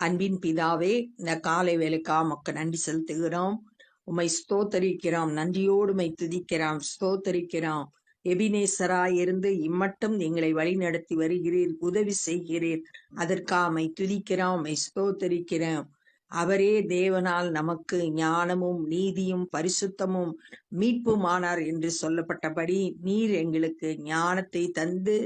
அன்பின் பிதாவே இந்த காலை வேலைக்கா மக்க நன்றி செலுத்துகிறோம். உம்மை ஸ்தோத்தரிக்கிறோம் நன்றியோடு உமை துதிக்கிறோம் ஸ்தோத்தரிக்கிறோம். எபினேசராய் இருந்து இம்மட்டும் எங்களை வழிநடத்தி வருகிறீர் உதவி செய்கிறீர். அதற்காமை துதிக்கிறோம் உம்மை ஸ்தோத்தரிக்கிறோம். அவரே தேவனால் நமக்கு ஞானமும் நீதியும் பரிசுத்தமும் மீட்புமானார் என்று சொல்லப்பட்டபடி நீர் எங்களுக்கு ஞானத்தை தந்து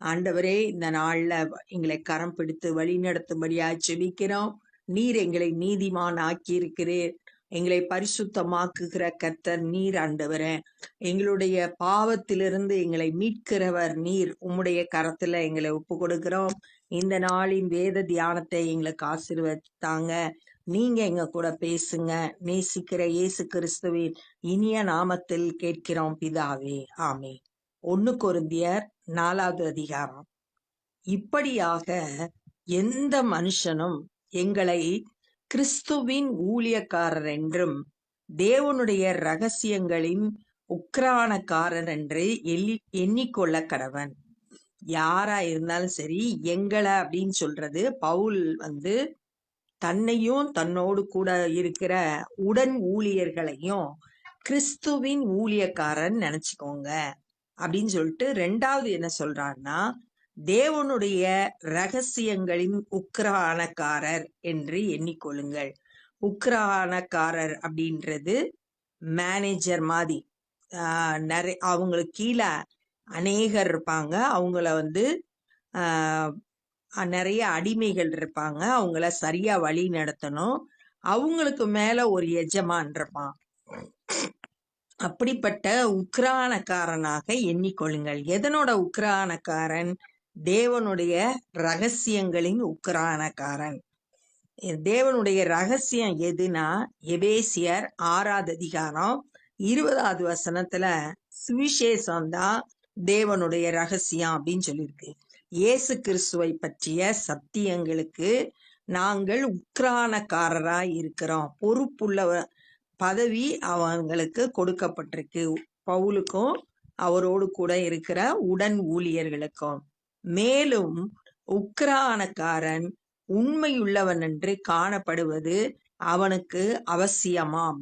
ஆண்டவரே இந்த நாள்ல எங்களை கரம் பிடித்து வழி நடத்தும்படியா செபிக்கிறோம் நீர் எங்களை நீதிமான் ஆக்கியிருக்கிறீர் எங்களை பரிசுத்தமாக்குகிற கர்த்தர் நீர் ஆண்டவரே. எங்களுடைய பாவத்திலிருந்து எங்களை மீட்கிறவர் நீர். உம்முடைய கரத்துல எங்களை ஒப்பு கொடுக்கிறோம் இந்த நாளின் வேத தியானத்தை எங்களுக்கு ஆசீர்வதித்தாங்க. நீங்க எங்க கூட பேசுங்க. நேசிக்கிற இயேசு கிறிஸ்துவின் இனிய நாமத்தில் கேட்கிறோம் பிதாவே. ஆமே ஒன்று கொருந்தியர் நாலாவது அதிகாரம். இப்படியாக எந்த மனுஷனும் எங்களை கிறிஸ்துவின் ஊழியக்காரர் என்றும் தேவனுடைய ரகசியங்களின் உக்ரானக்காரர் என்று எண்ணி எண்ணிக்கொள்ள கடவன். யாரா இருந்தாலும் சரி எங்களை அப்படின்னு சொல்றது பவுல் வந்து தன்னையும் தன்னோடு கூட இருக்கிற உடன் ஊழியர்களையும் கிறிஸ்துவின் ஊழியக்காரன் நினைச்சுக்கோங்க. அப்படின்னு சொல்லிட்டு ரெண்டாவது என்ன சொல்றாருன்னா தேவனுடைய ரகசியங்களின் உக்ரானக்காரர் என்று எண்ணிக்கொள்ளுங்கள். உக்ரானக்காரர் அப்படின்றது மேனேஜர் மாதிரி. ஆஹ் நிறைய அவங்களுக்கு கீழே அநேகர் இருப்பாங்க. அவங்கள வந்து ஆஹ் நிறைய அடிமைகள் இருப்பாங்க. அவங்கள சரியா வழி நடத்தணும். அவங்களுக்கு மேல ஒரு எஜமான் இருப்பான். அப்படிப்பட்ட உக்ரானக்காரனாக எண்ணிக்கொள்ளுங்கள். எதனோட உக்ரானக்காரன் தேவனுடைய ரகசியங்களின் உக்ரானக்காரன் தேவனுடைய ரகசியம் எதுனா? எபேசியர் ஆறாவது அதிகாரம் இருபதாவது வசனத்துல சுவிசேஷம் தான் தேவனுடைய ரகசியம் அப்படின்னு சொல்லியிருக்கு. இயேசு கிறிஸ்துவை பற்றிய சத்தியங்களுக்கு நாங்கள் உக்ரானக்காரராய் இருக்கிறோம். பொறுப்புள்ள பதவி அவங்களுக்கு கொடுக்கப்பட்டிருக்கு. பவுலுக்கும் அவரோடு கூட இருக்கிற உடன் ஊழியர்களுக்கும். மேலும் உக்ரானக்காரன் உண்மையுள்ளவன் என்று காணப்படுவது அவனுக்கு அவசியமாம்.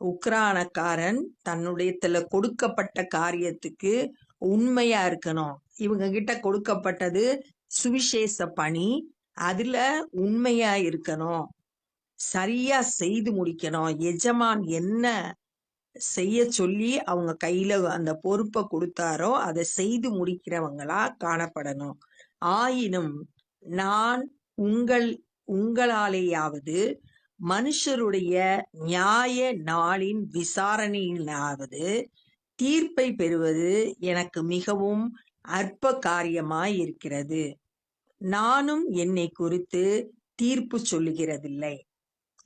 உக்ரானக்காரன் தன்னுடையத்துல கொடுக்கப்பட்ட காரியத்துக்கு உண்மையா இருக்கணும். இவங்க கிட்ட கொடுக்கப்பட்டது சுவிசேஷ பணி. அதுல உண்மையா இருக்கணும். சரியா செய்து முடிக்கணும். எஜமான் என்ன செய்ய சொல்லி அவங்க கையில அந்த பொறுப்பை கொடுத்தாரோ அதை செய்து முடிக்கிறவங்களா காணப்படணும். ஆயினும் நான் உங்கள் உங்களாலேயாவது மனுஷருடைய நியாய நாளின் விசாரணையினாவது தீர்ப்பை பெறுவது எனக்கு மிகவும் அற்ப காரியமாய் இருக்கிறது நானும் என்னை குறித்து தீர்ப்பு சொல்லுகிறதில்லை.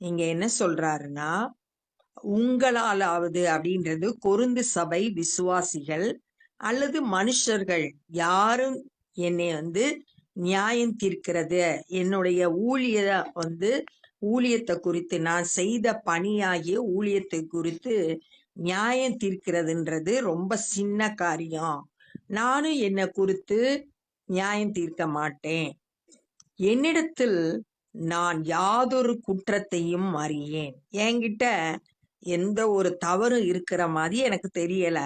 இங்க என்ன சொல்றாருன்னா உங்களாலாவது அப்படின்றது கொருந்து சபை விசுவாசிகள் அல்லது மனுஷர்கள் யாரும் என்னை வந்து நியாயம் தீர்க்கிறது. என்னுடைய ஊழிய வந்து ஊழியத்தை குறித்து நான் செய்த பணியாகிய ஊழியத்தை குறித்து நியாயம் தீர்க்கிறதுன்றது ரொம்ப சின்ன காரியம். நானும் என்னை குறித்து நியாயம் தீர்க்க மாட்டேன். என்னிடத்தில் நான் யாதொரு குற்றத்தையும் அறியேன். என்கிட்ட எந்த ஒரு தவறும் இருக்கிற மாதிரி எனக்கு தெரியல.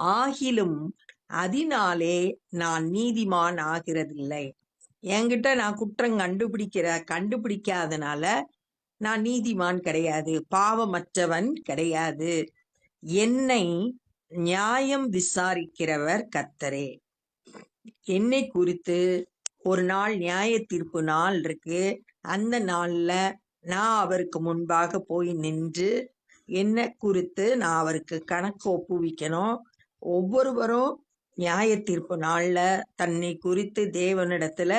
ஆகிலும் அதனாலே நான் நீதிமான் ஆகிறதில்லை. என்கிட்ட நான் குற்றம் கண்டுபிடிக்கிற கண்டுபிடிக்காதனால நான் நீதிமான் கிடையாது. பாவமற்றவன் கிடையாது. என்னை நியாயம் விசாரிக்கிறவர் கத்தரே என்னை குறித்து ஒரு நாள் நியாய தீர்ப்பு நாள் இருக்கு. அந்த நாள்ல நான் அவருக்கு முன்பாக போய் நின்று என்ன குறித்து நான் அவருக்கு கணக்கு ஒப்புவிக்கணும். ஒவ்வொருவரும் நியாய தீர்ப்பு நாள்ல தன்னை குறித்து தேவனிடத்துல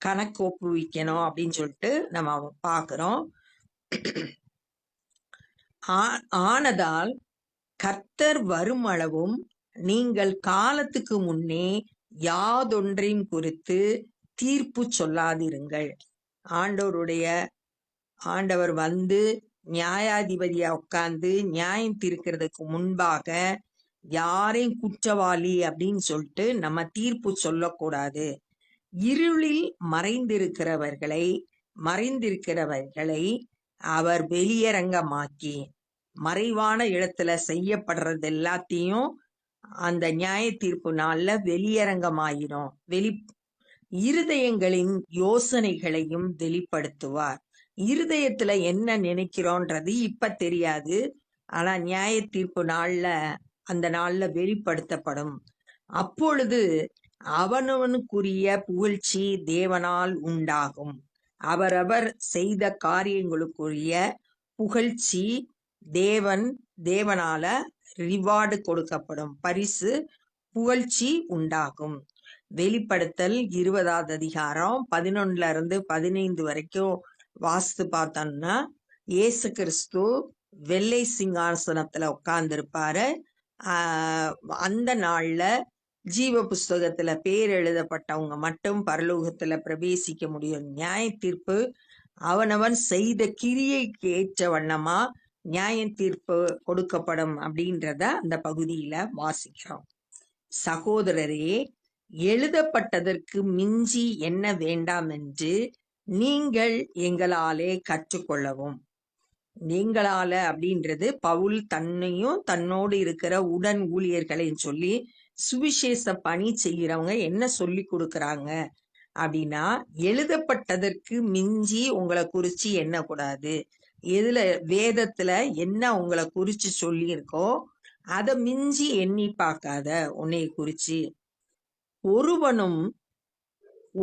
கணக்கு ஒப்புவிக்கணும் அப்படின்னு சொல்லிட்டு நம்ம பார்க்கிறோம் ஆனதால் கர்த்தர் வரும் அளவும் நீங்கள் காலத்துக்கு முன்னே யாதொன்றையும் குறித்து தீர்ப்பு சொல்லாதிருங்கள். ஆண்டவருடைய ஆண்டவர் வந்து நியாயாதிபதியா உட்கார்ந்து நியாயம் தீர்க்கிறதுக்கு முன்பாக யாரையும் குற்றவாளி அப்படின்னு சொல்லிட்டு நம்ம தீர்ப்பு சொல்லக்கூடாது. இருளில் மறைந்திருக்கிறவர்களை மறைந்திருக்கிறவர்களை அவர் வெளியரங்கமாக்கி மறைவான இடத்துல செய்யப்படுறது எல்லாத்தையும் அந்த நியாய தீர்ப்பு நாள்ல வெளியரங்கமாயிரும். வெளி இருதயங்களின் யோசனைகளையும் வெளிப்படுத்துவார். இருதயத்துல என்ன நினைக்கிறோன்றது இப்ப தெரியாது. ஆனா நியாய தீர்ப்பு நாள்ல அந்த நாள்ல வெளிப்படுத்தப்படும். அப்பொழுது அவனவனுக்குரிய புகழ்ச்சி தேவனால் உண்டாகும். அவரவர் செய்த காரியங்களுக்குரிய புகழ்ச்சி தேவன் தேவனால ரிவார்டு கொடுக்கப்படும். பரிசு புகழ்ச்சி உண்டாகும். வெளிப்படுத்தல் இருபதாவது அதிகாரம் பதினொன்னுல இருந்து பதினைந்து வரைக்கும் வாஸ்து பார்த்தோம்னா இயேசு கிறிஸ்து வெள்ளை சிங்காசனத்துல உட்கார்ந்துருப்பாரு. ஆஹ் அந்த நாள்ல ஜீவ புஸ்தகத்துல பேர் எழுதப்பட்டவங்க மட்டும் பரலோகத்துல பிரவேசிக்க முடியும். நியாய தீர்ப்பு அவனவன் செய்த கிரியைக்கு ஏற்ற வண்ணமா நியாய தீர்ப்பு கொடுக்கப்படும் அப்படின்றத அந்த பகுதியில வாசிக்கிறோம். சகோதரரே எழுதப்பட்டதற்கு மிஞ்சி என்ன வேண்டாம் என்று நீங்கள் எங்களாலே கற்றுக்கொள்ளவும். நீங்களால அப்படின்றது பவுல் தன்னையும் தன்னோடு இருக்கிற உடன் ஊழியர்களையும் சொல்லி சுவிசேஷ பணி செய்கிறவங்க என்ன சொல்லி கொடுக்குறாங்க? அப்படின்னா எழுதப்பட்டதற்கு மிஞ்சி உங்களை குறிச்சு எண்ணக்கூடாது எதுல வேதத்துல என்ன உங்களை குறிச்சு சொல்லியிருக்கோ அதை மிஞ்சி எண்ணி பார்க்காத உன்னை குறிச்சு. ஒருவனும்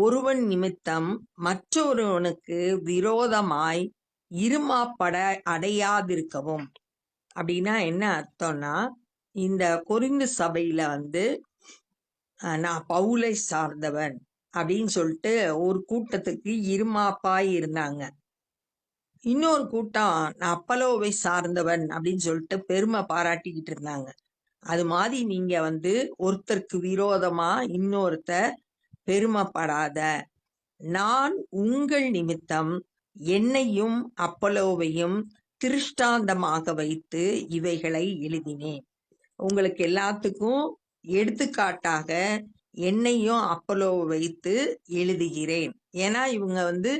ஒருவன் நிமித்தம் மற்றொருவனுக்கு விரோதமாய் இருமாப்பட அடையாதிருக்கவும். அப்படின்னா என்ன அர்த்தம்னா இந்த கொரிந்து சபையில வந்து நான் பவுலை சார்ந்தவன் அப்படின்னு சொல்லிட்டு ஒரு கூட்டத்துக்கு இருமாப்பாய் இருந்தாங்க. இன்னொரு கூட்டம் நான் அப்பலோவை சார்ந்தவன் அப்படின்னு சொல்லிட்டு பெருமை பாராட்டிக்கிட்டு இருந்தாங்க. அது மாதிரி நீங்க வந்து ஒருத்தருக்கு விரோதமா இன்னொருத்தர் பெருமைப்படாத நான் உங்கள் நிமித்தம் என்னையும் அப்பலோவையும் திருஷ்டாந்தமாக வைத்து இவைகளை எழுதினேன். உங்களுக்கு எல்லாத்துக்கும் எடுத்துக்காட்டாக என்னையும் அப்பலோவை வைத்து எழுதுகிறேன். ஏன்னா இவங்க வந்து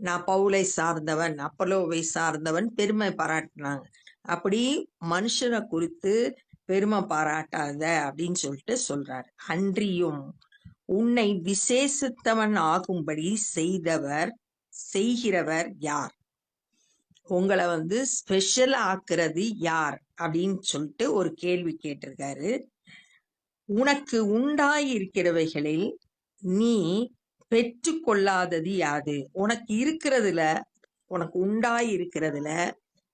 நான் பவுலை சார்ந்தவன் அப்பலோவை சார்ந்தவன் பெருமை பாராட்டினாங்க. அப்படி மனுஷனை குறித்து பெருமை பாராட்டாத அப்படின்னு சொல்லிட்டு சொல்றாரு. அன்றியும் உன்னை விசேஷித்தவன் ஆகும்படி செய்தவர் செய்கிறவர் யார்? உங்களை வந்து ஸ்பெஷல் ஆக்குறது யார்? அப்படின்னு சொல்லிட்டு ஒரு கேள்வி கேட்டிருக்காரு. உனக்கு உண்டாயிருக்கிறவைகளில் நீ பெற்றுக்கொள்ளாதது யாது? உனக்கு இருக்கிறதுல உனக்கு உண்டாயிருக்கிறதுல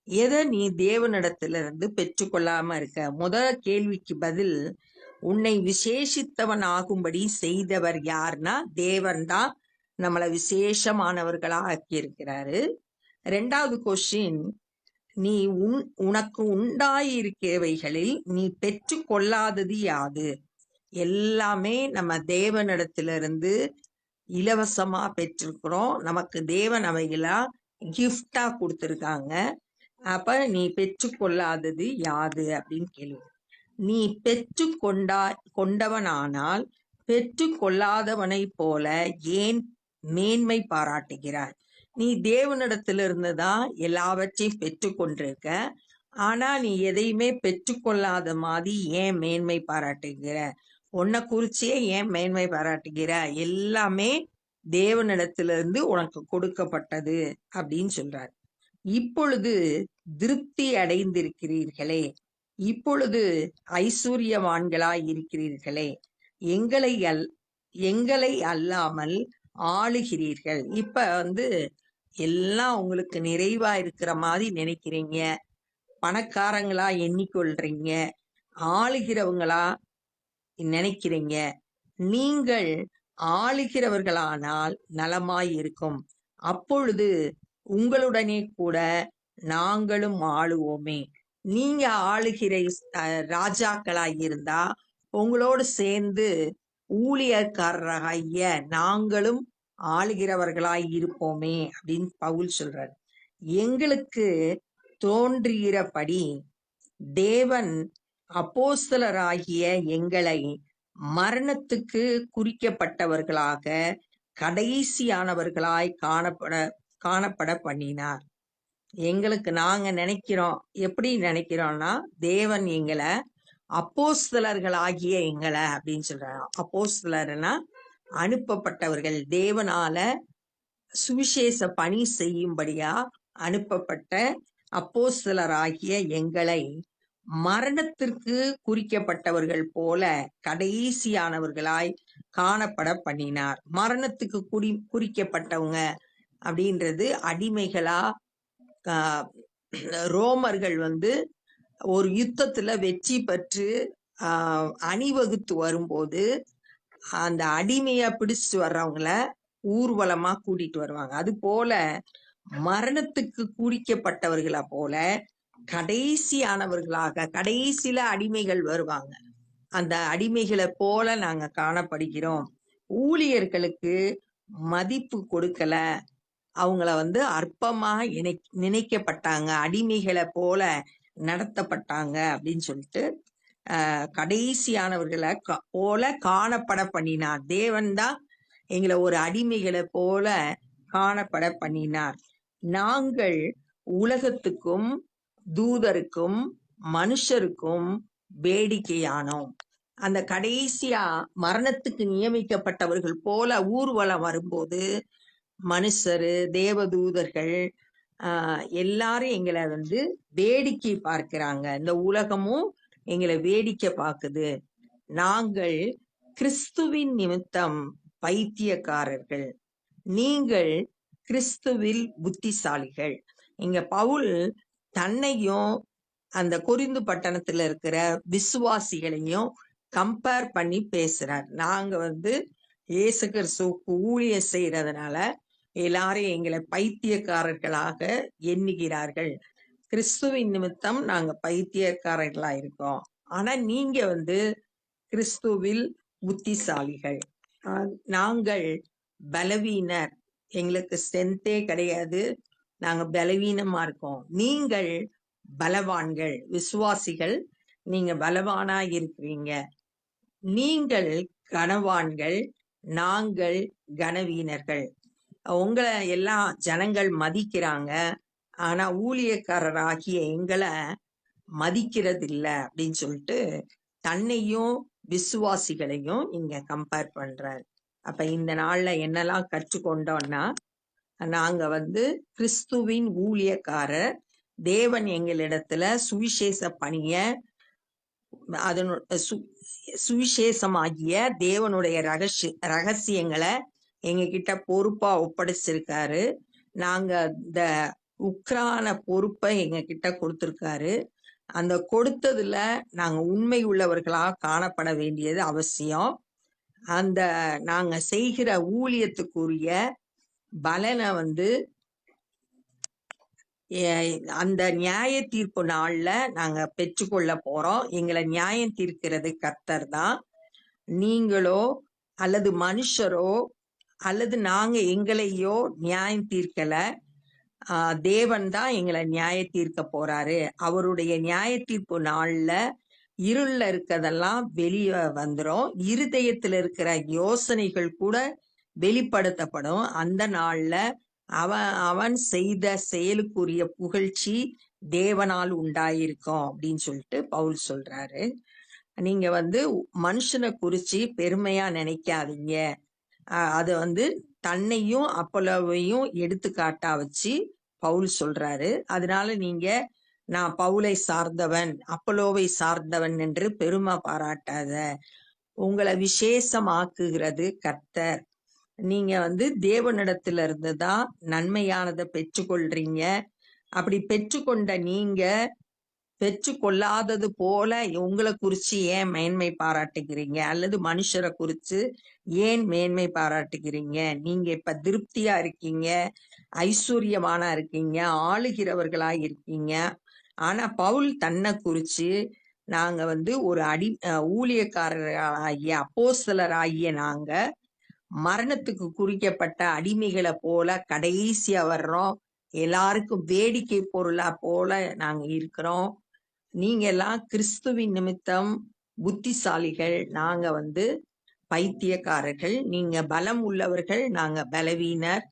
எதை நீ தேவனிடத்துல இருந்து பெற்றுக்கொள்ளாம இருக்க? முதல் கேள்விக்கு பதில் உன்னை விசேஷித்தவன் ஆகும்படி செய்தவர் யார்னா தேவன் தான் நம்மளை விசேஷமானவர்களாக ஆக்கியிருக்கிறாரு ரெண்டாவது கொஸ்டின் நீ உன் உனக்கு உண்டாயிருக்கிறவைகளில் நீ பெற்றுக்கொள்ளாதது யாது? எல்லாமே நம்ம தேவனிடத்திலிருந்து இலவசமா பெற்றிருக்கிறோம். நமக்கு தேவன் அவைகளா கிஃப்டா கொடுத்துருக்காங்க. அப்ப நீ பெற்றுக்கொள்ளாதது யாது? அப்படின்னு கேள்வி நீ பெற்று கொண்டா கொண்டவனானால் பெற்று கொள்ளாதவனை போல ஏன் மேன்மை பாராட்டுகிறாய்? நீ தேவனிடத்திலிருந்து தான் எல்லாவற்றையும் பெற்றுக்கொண்டிருக்க ஆனா நீ எதையுமே பெற்றுக்கொள்ளாத மாதிரி ஏன் மேன்மை பாராட்டுகிற? உன்னை குறிச்சே ஏன் மேன்மை பாராட்டுகிற? எல்லாமே தேவனிடத்திலிருந்து உனக்கு கொடுக்கப்பட்டது அப்படின்னு சொல்றாரு. இப்பொழுது திருப்தி அடைந்திருக்கிறீர்களே. இப்பொழுது ஐஸ்வர்யவான்களாய் இருக்கிறீர்களே. எங்களை அல் எங்களை அல்லாமல் ஆளுகிறீர்கள். இப்ப வந்து எல்லாம் உங்களுக்கு நிறைவா இருக்கிற மாதிரி நினைக்கிறீங்க. பணக்காரங்களா எண்ணிக்கொள்றீங்க. ஆளுகிறவங்களா நினைக்கிறீங்க. நீங்கள் ஆளுகிறவர்களானால் நலமாய் இருக்கும். அப்பொழுது உங்களுடனே கூட நாங்களும் ஆளுவோமே. நீங்க ஆளுகிற ராஜாக்களாய் இருந்தா உங்களோடு சேர்ந்து ஊழியக்காரராகிய நாங்களும் ஆளுகிறவர்களாய் இருப்போமே அப்படின்னு பவுல் சொல்றார். எங்களுக்கு தோன்றுகிறபடி தேவன் அப்போஸ்தலராகிய எங்களை மரணத்துக்கு குறிக்கப்பட்டவர்களாக கடைசியானவர்களாய் காணப்பட காணப்பட பண்ணினார். எங்களுக்கு நாங்க நினைக்கிறோம் எப்படி நினைக்கிறோம்னா தேவன் எங்களை அப்போஸ்தலர்கள் ஆகிய எங்களை அப்படின்னு சொல்றாங்க அப்போஸ்தலர்னா அனுப்பப்பட்டவர்கள். தேவனால சுவிசேஷ பணி செய்யும்படியா அனுப்பப்பட்ட அப்போஸ்தலராகிய எங்களை மரணத்திற்கு குறிக்கப்பட்டவர்கள் போல கடைசியானவர்களாய் காணப்பட பண்ணினார். மரணத்துக்கு குறி குறிக்கப்பட்டவங்க அப்படின்றது அடிமைகளா ஆஹ், ரோமர்கள் வந்து ஒரு யுத்தத்துல வெற்றி பெற்று ஆஹ், அணிவகுத்து வரும்போது அந்த அடிமையா பிடிச்சிட்டு வர்றவங்கள ஊர்வலமா கூட்டிட்டு வருவாங்க. அது போல மரணத்துக்கு குறிக்கப்பட்டவர்களா போல கடைசியானவர்களாக கடைசியில அடிமைகள் வருவாங்க. அந்த அடிமைகளை போல நாங்க காணப்படுகிறோம். ஊழியர்களுக்கு மதிப்பு கொடுக்கல. அவங்கள வந்து அற்பமா இணை நினைக்கப்பட்டாங்க. அடிமைகளை போல நடத்தப்பட்டாங்க அப்படின்னு சொல்லிட்டு ஆஹ், கடைசியானவர்களை போல காணப்பட பண்ணினார். தேவன் தான் எங்களை ஒரு அடிமைகளை போல காணப்பட பண்ணினார். நாங்கள் உலகத்துக்கும் தூதருக்கும் மனுஷருக்கும் வேடிக்கையானோம். அந்த கடைசியா மரணத்துக்கு நியமிக்கப்பட்டவர்கள் போல ஊர்வலம் வரும்போது மனுஷரு தேவதூதர்கள் ஆஹ் எல்லாரும் எங்களை வந்து வேடிக்கை பார்க்கிறாங்க. இந்த உலகமும் எங்களை வேடிக்கை பார்க்குது. நாங்கள் கிறிஸ்துவின் நிமித்தம் பைத்தியக்காரர்கள். நீங்கள் கிறிஸ்துவில் புத்திசாலிகள். இங்க பவுல் தன்னையும் அந்த குறிந்து பட்டணத்துல இருக்கிற விசுவாசிகளையும் கம்பேர் பண்ணி பேசுறார். நாங்க வந்து இயேசு கிறிஸ்துவுக்கு ஊழிய செய்யறதுனால எல்லாரும் எங்களை பைத்தியக்காரர்களாக எண்ணுகிறார்கள். கிறிஸ்துவின் நிமித்தம் நாங்க பைத்தியக்காரர்களா இருக்கோம். ஆனா நீங்க வந்து கிறிஸ்துவில் புத்திசாலிகள். ஆஹ் நாங்கள் பலவீனர். எங்களுக்கு ஸ்ட்ரென்த்தே கிடையாது. நாங்க பலவீனமா இருக்கோம். நீங்கள் பலவான்கள் விசுவாசிகள் நீங்க பலவானா இருக்கிறீங்க. நீங்கள் கனவான்கள் நாங்கள் கனவீனர்கள். உங்களை எல்லாம் ஜனங்கள் மதிக்கிறாங்க. ஆனா ஊழியக்காரராகிய எங்களை மதிக்கிறது இல்லை அப்படின்னு சொல்லிட்டு தன்னையும் விசுவாசிகளையும் இங்க கம்பேர் பண்றார். அப்ப இந்த நாள்ல என்னெல்லாம் கற்றுக்கொண்டோம்னா நாங்க வந்து கிறிஸ்துவின் ஊழியக்காரர் தேவன் எங்களிடத்துல சுவிசேஷ பணிய அதனு சு- சுவிசேஷமாகிய தேவனுடைய ரகசிய ரகசியங்களை எங்ககிட்ட பொறுப்பா ஒப்படைச்சிருக்காரு. நாங்க இந்த உக்ரான பொறுப்பை எங்ககிட்ட கொடுத்துருக்காரு. அந்த கொடுத்ததுல நாங்க உண்மை உள்ளவர்களாக காணப்பட வேண்டியது அவசியம். அந்த நாங்க செய்கிற ஊழியத்துக்குரிய பலனை வந்து அந்த நியாய தீர்ப்பு நாள்ல நாங்க பெற்றுக்கொள்ள போறோம். எங்களை நியாயம் தீர்க்கிறது கர்த்தர் தான். நீங்களோ அல்லது மனுஷரோ அல்லது நாங்க எங்களையோ நியாயம் தீர்க்கல தேவன் தான் எங்களை நியாய தீர்க்க போறாரு. அவருடைய நியாய தீர்ப்பு நாள்ல இருள்ல இருக்கதெல்லாம் வெளியே வந்துடும் இருதயத்துல இருக்கிற யோசனைகள் கூட வெளிப்படுத்தப்படும். அந்த நாள்ல அவன் அவன் செய்த செயலுக்குரிய புகழ்ச்சி தேவனால் உண்டாயிருக்கும் அப்படின்னு சொல்லிட்டு பவுல் சொல்றாரு. நீங்க வந்து மனுஷனை குறிச்சு பெருமையா நினைக்காதீங்க. அது வந்து தன்னையும் அப்போலோவையும் எடுத்துக்காட்டா வச்சு பவுல் சொல்றாரு. அதனால நீங்க நான் பவுலை சார்ந்தவன் அப்பலோவை சார்ந்தவன் என்று பெருமை பாராட்டாத உங்களை விசேஷமாக்குகிறது கர்த்தர். நீங்க வந்து தேவனிடத்துல இருந்து தான் நன்மையானதை பெற்றுக்கொள்றீங்க. அப்படி பெற்றுக்கொண்ட நீங்க பெற்றுக்கொள்ளாதது போல உங்களை குறிச்சு ஏன் மேன்மை பாராட்டுகிறீங்க? அல்லது மனுஷரை குறிச்சு ஏன் மேன்மை பாராட்டுகிறீங்க? நீங்க இப்ப திருப்தியா இருக்கீங்க ஐஸ்வர்யமானா இருக்கீங்க ஆளுகிறவர்களா இருக்கீங்க. ஆனா பவுல் தன்னை குறிச்சு நாங்க வந்து ஒரு அடி அஹ் ஊழியக்காரராகிய அப்போஸ்தலராகிய நாங்க மரணத்துக்கு குறிக்கப்பட்ட அடிமைகளை போல கடைசியா வர்றோம். எல்லாருக்கும் வேடிக்கை பொருளா போல நாங்க இருக்கிறோம். நீங்க எல்லாம் கிறிஸ்துவின் நிமித்தம் புத்திசாலிகள். நாங்க வந்து பைத்தியக்காரர்கள். நீங்க பலம் உள்ளவர்கள். நாங்க பலவீனர்.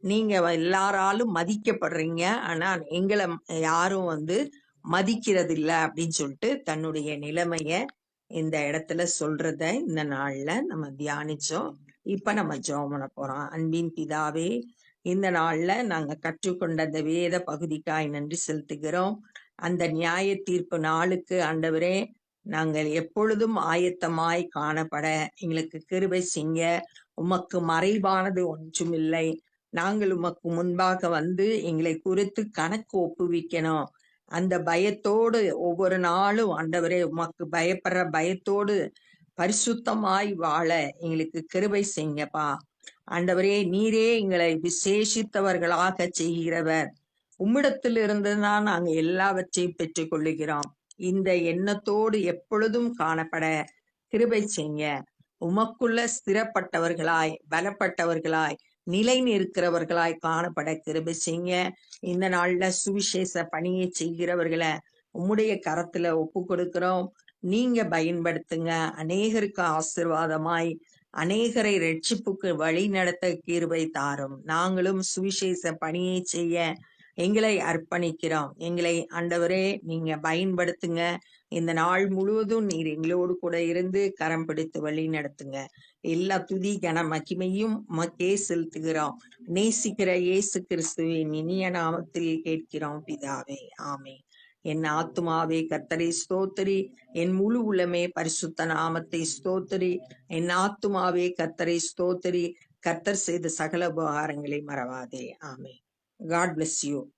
நீங்க எல்லாராலும் மதிக்கப்படுறீங்க. ஆனா எங்களை யாரும் வந்து மதிக்கிறது இல்ல அப்படின்னு சொல்லிட்டு தன்னுடைய நிலைமைய இந்த இடத்துல சொல்றத இந்த நாள்ல நம்ம தியானிச்சோம். இப்ப நம்ம ஜோமன பண்ண போறோம். அன்பின் பிதாவே இந்த நாள்ல நாங்க கற்றுக்கொண்ட அந்த வேத பகுதிக்காய் நன்றி செலுத்துகிறோம். அந்த நியாய தீர்ப்பு நாளுக்கு ஆண்டவரே நாங்கள் எப்பொழுதும் ஆயத்தமாய் காணப்பட எங்களுக்கு கிருபை செய்ய. உமக்கு மறைவானது ஒன்றும் இல்லை நாங்கள் உமக்கு முன்பாக வந்து எங்களை குறித்து கணக்கு ஒப்புவிக்கணும். அந்த பயத்தோடு ஒவ்வொரு நாளும் ஆண்டவரே உமக்கு பயப்படுற பயத்தோடு பரிசுத்தமாய் வாழ எங்களுக்கு கிருபை செய்யப்பா. ஆண்டவரே நீரே எங்களை விசேஷித்தவர்களாக செய்கிறவர். உம்மிடத்தில் இருந்துதான் நாங்க எல்லாவற்றையும் பெற்றுக் கொள்ளுகிறோம் இந்த எண்ணத்தோடு எப்பொழுதும் காணப்பட கிருபை செய்ய. உமக்குள்ள ஸ்திரப்பட்டவர்களாய் பலப்பட்டவர்களாய் நிலை நிற்கிறவர்களாய் காணப்பட கிருபை செய்ய. இந்த நாள்ல சுவிசேஷ பணியை செய்கிறவர்களை உம்முடைய கரத்துல ஒப்பு கொடுக்கிறோம். நீங்க பயன்படுத்துங்க. அநேகருக்கு ஆசிர்வாதமாய் அநேகரை ரட்சிப்புக்கு வழி நடத்த கிருபை தாரும். நாங்களும் சுவிசேஷ பணியை செய்ய எங்களை அர்ப்பணிக்கிறோம். எங்களை ஆண்டவரே நீங்க பயன்படுத்துங்க. இந்த நாள் முழுவதும் நீர் எங்களோடு கூட இருந்து கரம் பிடித்து வழி நடத்துங்க. எல்லா துதி கன மகிமையும் மக்கே செலுத்துகிறோம். நேசிக்கிற இயேசு கிறிஸ்துவின் இனிய நாமத்தில் கேட்கிறோம் பிதாவே. ஆமே என் ஆத்துமாவே கர்த்தரை ஸ்தோத்திரி. என் முழு உள்ளமே பரிசுத்த நாமத்தை ஸ்தோத்திரி. என் ஆத்துமாவே கர்த்தரை ஸ்தோத்திரி. கர்த்தர் செய்த சகல உபகாரங்களை மறவாதே. ஆமே God bless you.